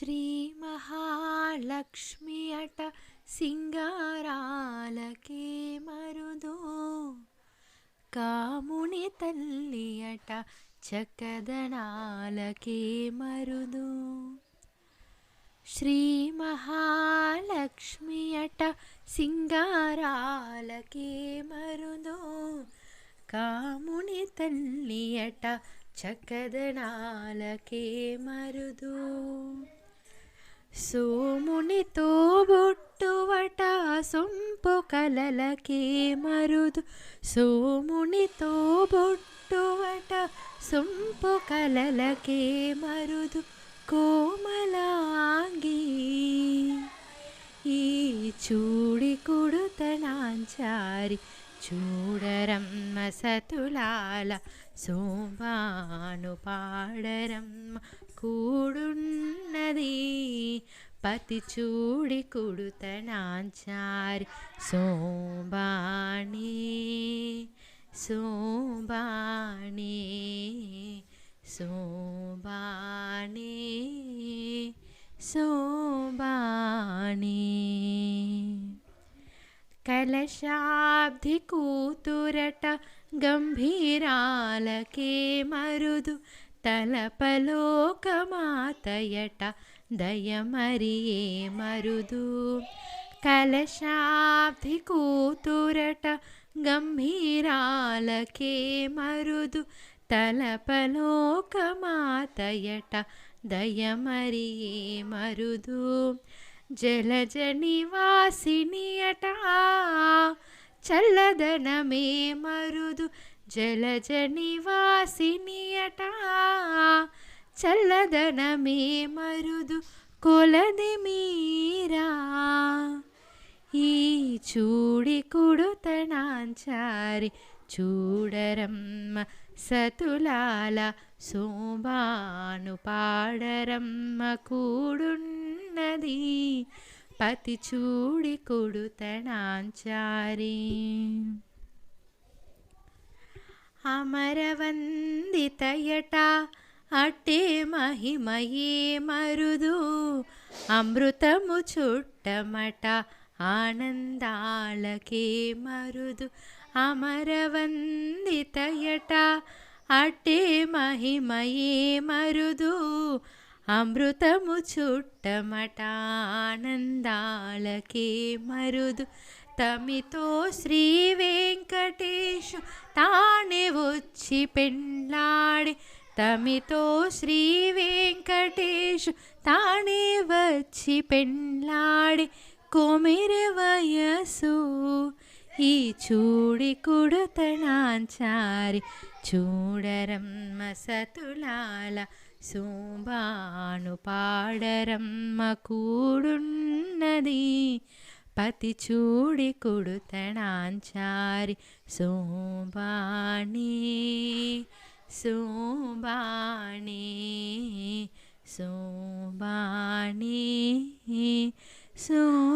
శ్రీ మహాలక్ష్మి అట సింగారాలకే మరుదో. కాముని తల్లి అట చక్కదనాలకే మరుదు. శ్రీ మహాలక్ష్మి అట సింగారాలకే మరుదో. కాముని తల్లి అట చక్కదనాలకే మరుదు. సోమునితో బొట్టువట సొంపు కలలకే మరుదు. సోమునితో బొట్టువట సొంపు కలలకే మరుదు. కోమలాంగి ఈ చూడి కుడుతనాంచారి చూడరమ్మ సతులాల సోమాను పాడరమ్మ కూడున్న పతి చూడి కుడుతనాంచారి సోబాణి సోబాణి సోబాణి సోబాణి కలశాబ్ది కూతురట గంభీరాలకే మరుదు తలపలోకమాతయట దయమరియే మరుదు. కలశాబ్ది కూతురట గంభీరాలకే మరుదు. తలపలోకమాతయట దయమరియే మరుదు. జలజ నివాసిని అట చల్లదనమే మరుదు. జలజ నివాసిని అట చల్లదనమే మరుదు కొలది మీరా. ఈ చూడి కుడుతనాంచారి చూడరమ్మ సతులాల సోమాను పాడరమ్మ కూడున్నది. పతి చూడి కొడుతనాంచారి. అమరవందితయట అట్టే మహిమయే మరుదు. అమృతము చుట్టమట ఆనందాలకే మరుదు. అమరవందితయట అట్టే మహిమయే మరుదు. అమృతము చుట్టమట ఆనందాలకే మరుదు. తమితో శ్రీ వెంకటేశు తానే వచ్చి పెళ్ళాడి తమితో శ్రీ వెంకటేశు తానే వచ్చి పెళ్ళాడి కొమిరి వయసు ఈ చూడి కుడుతనాంచారి చూడరమ్మ సతులాల సోబాను పాడరమ్మ కూడున్నది. పతి చూడి కుడుతనాంచారి సోబాణి సోబాణి సోబాణి సో